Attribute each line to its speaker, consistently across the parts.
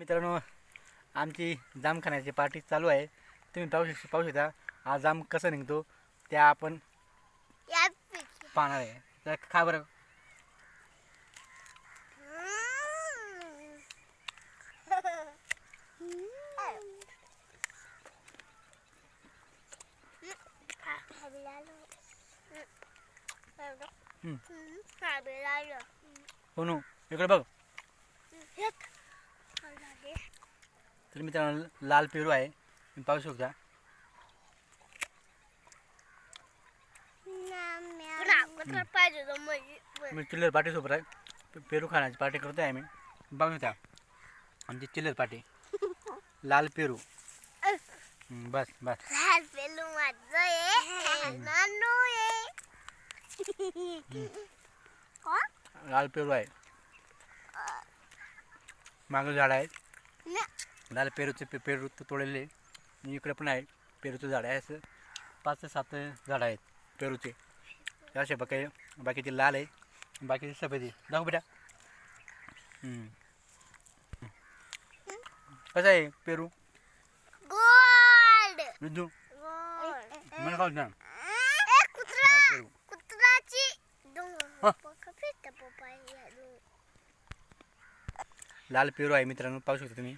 Speaker 1: मित्रांनो आमची जाम खाण्याची पार्टी चालू आहे. तुम्ही पाहू शक पाहू शकता हा जाम कसं निघतो त्या आपण. पाहणार आहे. तर खा बरं. हो नो इकडे बघ. तर मित्रांनो लाल पेरू आहे. तुम्ही पाहू शकता. मी चिल्लर पार्टीसोबत आहे. पेरू खाण्याची पार्टी करतोय आम्ही. बघू शकता आमची चिल्लर पार्टी. लाल पेरू. बस बस.
Speaker 2: लाल हो?
Speaker 1: लाल पेरू आहे. मागं झाड आहे. लाल पेरूचे पे पेरू तोडलेले. इकडे पण आहे. पेरूचं झाड आहे असं. पाच ते सात झाड आहेत पेरूचे. असे बाकी बाकीचे लाल आहे. बाकीचे सफेद आहे. दाखव बेटा. कसं आहे पेरू? विद्यू मला खाऊ ना. पेरू. लाल पेरू आहे मित्रांनो. पाहू शकता तुम्ही.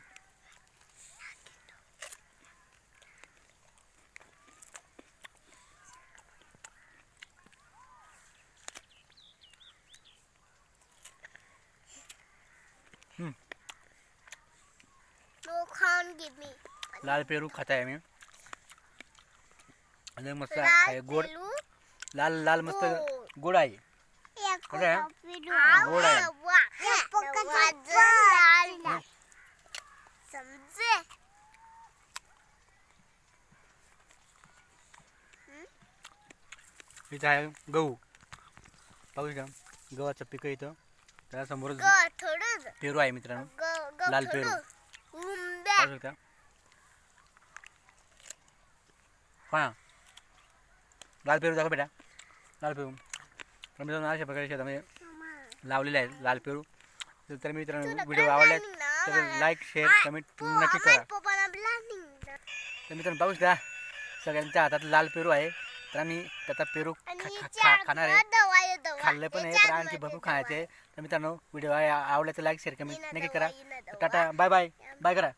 Speaker 1: लाल पेरू खात आहे आम्ही. आणि मस्त
Speaker 2: लाल
Speaker 1: आहे गोड. लाल लाल मस्त
Speaker 2: गोड.
Speaker 1: गोड आहे? गोड आहे.
Speaker 2: समजे
Speaker 1: इथं आहे गहू. पाहू शकता गव्हाचं पिकं इथं. त्याला समोरच
Speaker 2: ग थोडं
Speaker 1: पेरू आहे मित्रांनो. लाल पेरू. पाहू शकता पहा. लाल पेरू दाखव बेटा. लाल पेरू. तर मित्रांनो अशा प्रकारे शेतामध्ये लावलेले आहेत लाल पेरू. तर तर मित्रांनो व्हिडिओ आवडल्यास तर लाईक शेअर कमेंट नक्की करा. तर मित्रांनो पाहू शकता सगळ्यांच्या हातात लाल पेरू आहे. तर आम्ही त्याचा पेरू खा- खा- खा- खाणार आहे. खाल्लं पण आहे पण आणखी भरपूर खायचं आहे तर मित्रांनो व्हिडिओ आवडला तर लाईक शेअर कमेंट नक्की करा. टाटा. Bye bye. बाय करा.